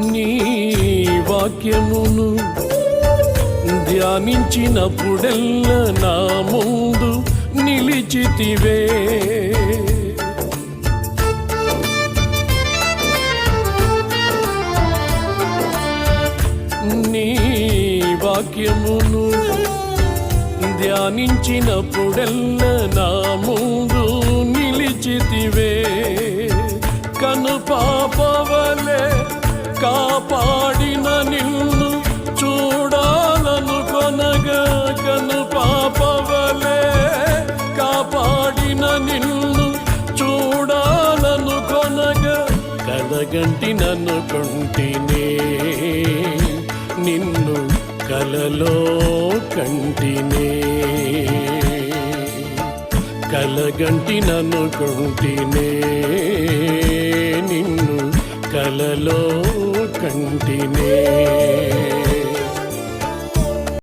నీ వాక్యమును ధ్యానించినప్పుడెల్లా నా ముందు నిలిచితివే. నీ వాక్యమును ధ్యానించినప్పుడెల్లా నా ముందు నిలిచితివే. కను పాపవలే నిన్ను చూడాలను కొనగ కలగంటి నన్ను కొంటినే. నిన్ను కలలో కంటినే. కలగంటి నన్ను కొంటినే. నిన్ను కలలో కంటినే.